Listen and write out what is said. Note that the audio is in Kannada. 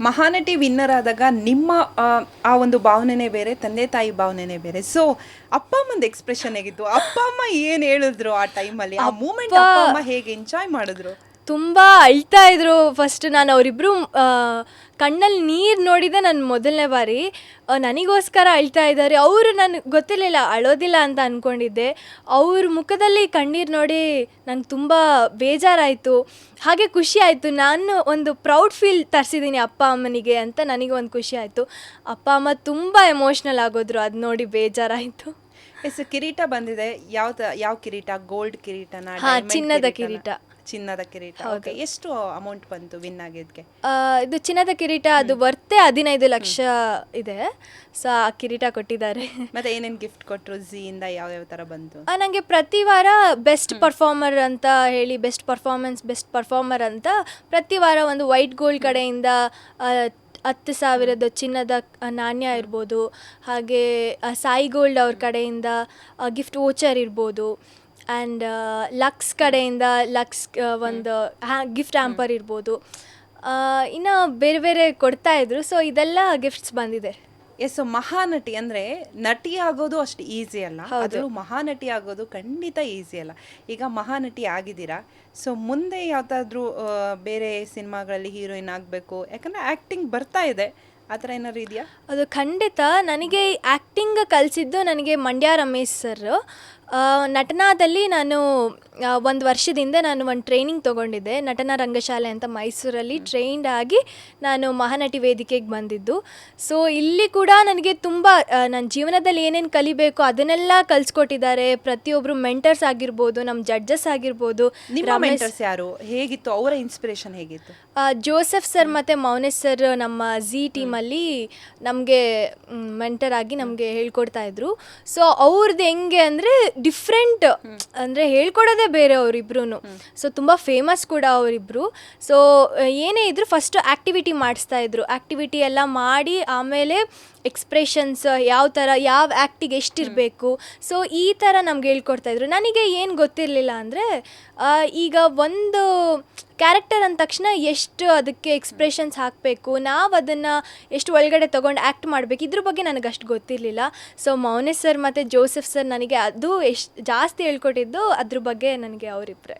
ಮಹಾನಟಿ ವಿನ್ನರ್ ಆದಾಗ ನಿಮ್ಮ ಆ, ಒಂದು ಭಾವನೆನೇ ಬೇರೆ ತಂದೆ ತಾಯಿ ಭಾವನೆನೇ ಬೇರೆ. ಸೊ ಅಪ್ಪ ಅಮ್ಮಂದು ಎಕ್ಸ್ಪ್ರೆಷನ್ ಹೇಗಿತ್ತು? ಅಪ್ಪ ಅಮ್ಮ ಏನು ಹೇಳಿದ್ರು ಆ ಟೈಮಲ್ಲಿ ಆ ಮೂಮೆಂಟ್ ಅಪ್ಪ ಅಮ್ಮ ಹೇಗೆ ಎಂಜಾಯ್ ಮಾಡಿದ್ರು? ತುಂಬ ಅಳ್ತಾ ಇದ್ರು. ಫಸ್ಟ್ ನಾನು ಅವರಿಬ್ಬರು ಕಣ್ಣಲ್ಲಿ ನೀರು ನೋಡಿದೆ ನಾನು ಮೊದಲನೇ ಬಾರಿ. ನನಗೋಸ್ಕರ ಅಳ್ತಾ ಇದ್ದಾರೆ ಅವರು ನನಗೆ ಗೊತ್ತಿರಲಿಲ್ಲ ಅಳೋದಿಲ್ಲ ಅಂತ ಅಂದ್ಕೊಂಡಿದ್ದೆ ಅವ್ರ ಮುಖದಲ್ಲಿ ಕಣ್ಣೀರು ನೋಡಿ ನಂಗೆ ತುಂಬ ಬೇಜಾರಾಯಿತು. ಹಾಗೆ ಖುಷಿ ಆಯಿತು. ನಾನು ಒಂದು ಪ್ರೌಡ್ ಫೀಲ್ ತರಿಸಿದ್ದೀನಿ ಅಪ್ಪ ಅಮ್ಮನಿಗೆ ಅಂತ ನನಗೆ ಒಂದು ಖುಷಿ ಆಯಿತು. ಅಪ್ಪ ಅಮ್ಮ ತುಂಬ ಎಮೋಷ್ನಲ್ ಆಗೋದ್ರು. ಅದು ನೋಡಿ ಬೇಜಾರಾಯಿತು. ಎಸ್ ಕಿರೀಟ ಬಂದಿದೆ. ಯಾವ ಯಾವ ಕಿರೀಟ? ಗೋಲ್ಡ್ ಕಿರೀಟನ ಚಿನ್ನದ? ಕಿರೀಟ. ಚಿನ್ನದ ಕಿರೀಟ. ಓಕೆ ಎಷ್ಟು ಅಮೌಂಟ್ ಬಂತು ವಿನ್ ಆಗಿದ್ಕೆ? ಆ, ಇದು ಚಿನ್ನದ ಕಿರೀಟ ಅದು ವರ್ತೆ ಹದಿನೈದು ಲಕ್ಷ ಇದೆ. ಸೊ ಆ ಕಿರೀಟ ಕೊಟ್ಟಿದ್ದಾರೆ. ಮತ್ತೆ ಏನೇನು ಗಿಫ್ಟ್ ಕೊಟ್ರು? ಝೀ ಇಂದ ಯಾವ ಯಾವ ತರ ಬಂತು? ನನಗೆ ಪ್ರತಿ ವಾರ ಬೆಸ್ಟ್ ಪರ್ಫಾರ್ಮರ್ ಅಂತ ಹೇಳಿ ಬೆಸ್ಟ್ ಪರ್ಫಾರ್ಮೆನ್ಸ್ ಬೆಸ್ಟ್ ಪರ್ಫಾರ್ಮರ್ ಅಂತ ಪ್ರತಿ ವಾರ ಒಂದು ವೈಟ್ ಗೋಲ್ಡ್ ಕಡೆಯಿಂದ ಹತ್ತು ಸಾವಿರದ ಚಿನ್ನದ ನಾಣ್ಯ ಇರ್ಬೋದು. ಹಾಗೆ ಸಾಯಿ ಗೋಲ್ಡ್ ಅವ್ರ ಕಡೆಯಿಂದ ಗಿಫ್ಟ್ ವೋಚರ್ ಇರ್ಬೋದು. ಆ್ಯಂಡ್ ಲಕ್ಸ್ ಕಡೆಯಿಂದ ಲಕ್ಸ್ ಒಂದು ಒಂದು ಗಿಫ್ಟ್ ಹ್ಯಾಂಪರ್ ಇರ್ಬೋದು. ಇನ್ನು ಬೇರೆ ಬೇರೆ ಕೊಡ್ತಾ ಇದ್ರು. ಸೊ ಇದೆಲ್ಲ ಗಿಫ್ಟ್ಸ್ ಬಂದಿದೆ. ಎಸ್ ಮಹಾನಟಿ ಅಂದ್ರೆ ನಟಿ ಆಗೋದು ಅಷ್ಟು ಈಸಿ ಅಲ್ಲ. ಅದರಲ್ಲೂ ಮಹಾನಟಿ ಆಗೋದು ಖಂಡಿತ ಈಸಿ ಅಲ್ಲ. ಈಗ ಮಹಾನಟಿ ಆಗಿದ್ದೀರಾ? ಸೊ ಮುಂದೆ ಯಾವ್ದಾದ್ರು ಬೇರೆ ಸಿನಿಮಾಗಳಲ್ಲಿ ಹೀರೋಯಿನ್ ಆಗಬೇಕು. ಯಾಕಂದ್ರೆ ಆಕ್ಟಿಂಗ್ ಬರ್ತಾ ಇದೆ. ಆ ಥರ ಏನಾದ್ರು ಇದೆಯಾ? ಅದು ಖಂಡಿತ. ನನಗೆ ಆ್ಯಕ್ಟಿಂಗ್ ಕಲಿಸಿದ್ದು ನನಗೆ ಮಂಡ್ಯ ರಮೇಶ್ ಸರ್ ನಟನಾದಲ್ಲಿ ನಾನು ಒಂದು ವರ್ಷದಿಂದ ನಾನು ಒಂದು ಟ್ರೈನಿಂಗ್ ತೊಗೊಂಡಿದ್ದೆ. ನಟನ ರಂಗಶಾಲೆ ಅಂತ ಮೈಸೂರಲ್ಲಿ ಟ್ರೈನ್ಡ್ ಆಗಿ ನಾನು ಮಹಾನಟಿ ವೇದಿಕೆಗೆ ಬಂದಿದ್ದು. ಸೊ ಇಲ್ಲಿ ಕೂಡ ನನಗೆ ತುಂಬ ನನ್ನ ಜೀವನದಲ್ಲಿ ಏನೇನು ಕಲಿಬೇಕು ಅದನ್ನೆಲ್ಲ ಕಲಿಸ್ಕೊಟ್ಟಿದ್ದಾರೆ. ಪ್ರತಿಯೊಬ್ಬರು ಮೆಂಟರ್ಸ್ ಆಗಿರ್ಬೋದು ನಮ್ಮ ಜಡ್ಜಸ್ ಆಗಿರ್ಬೋದು ಮೆಂಟರ್ಸ್ ಯಾರು? ಹೇಗಿತ್ತು? ಅವರ ಇನ್ಸ್ಪಿರೇಷನ್ ಹೇಗಿತ್ತು? ಜೋಸೆಫ್ ಸರ್ ಮತ್ತು ಮೌನೇಶ್ ಸರ್ ನಮ್ಮ ಝಿ ಟೀಮಲ್ಲಿ ನಮಗೆ ಮೆಂಟರ್ ಆಗಿ ನಮಗೆ ಹೇಳ್ಕೊಡ್ತಾ ಇದ್ರು. ಸೊ ಅವ್ರದ್ದು ಹೆಂಗೆ ಅಂದರೆ ಡಿಫ್ರೆಂಟ್ ಅಂದರೆ ಹೇಳ್ಕೊಡೋದೇ ಬೇರೆ ಅವರಿಬ್ರು ಸೊ ತುಂಬ ಫೇಮಸ್ ಕೂಡ ಅವರಿಬ್ರು. ಸೊ ಏನೇ ಇದ್ರು ಫಸ್ಟ್ ಆ್ಯಕ್ಟಿವಿಟಿ ಮಾಡಿಸ್ತಾ ಇದ್ರು. ಆ್ಯಕ್ಟಿವಿಟಿ ಎಲ್ಲ ಮಾಡಿ ಆಮೇಲೆ ಎಕ್ಸ್ಪ್ರೆಷನ್ಸ್ ಯಾವ ಥರ ಯಾವ ಆ್ಯಕ್ಟಿಗೆ ಎಷ್ಟಿರಬೇಕು. ಸೊ ಈ ಥರ ನಮ್ಗೆ ಹೇಳ್ಕೊಡ್ತಾ ಇದ್ರು. ನನಗೆ ಏನು ಗೊತ್ತಿರಲಿಲ್ಲ ಅಂದರೆ ಈಗ ಒಂದು ಕ್ಯಾರೆಕ್ಟರ್ ಅಂದ ತಕ್ಷಣ ಎಷ್ಟು ಅದಕ್ಕೆ ಎಕ್ಸ್ಪ್ರೆಷನ್ಸ್ ಹಾಕಬೇಕು, ನಾವು ಅದನ್ನು ಎಷ್ಟು ಒಳಗಡೆ ತೊಗೊಂಡು ಆ್ಯಕ್ಟ್ ಮಾಡಬೇಕು, ಇದ್ರ ಬಗ್ಗೆ ನನಗೆ ಅಷ್ಟು ಗೊತ್ತಿರಲಿಲ್ಲ. ಸೊ ಮೌನೇಶ್ ಸರ್ ಮತ್ತು ಜೋಸೆಫ್ ಸರ್ ನನಗೆ ಅದು ಎಷ್ಟು ಜಾಸ್ತಿ ಹೇಳ್ಕೊಟ್ಟಿದ್ದು, ಅದ್ರ ಬಗ್ಗೆ ನನಗೆ ಅವರಿಬ್ಬರೇ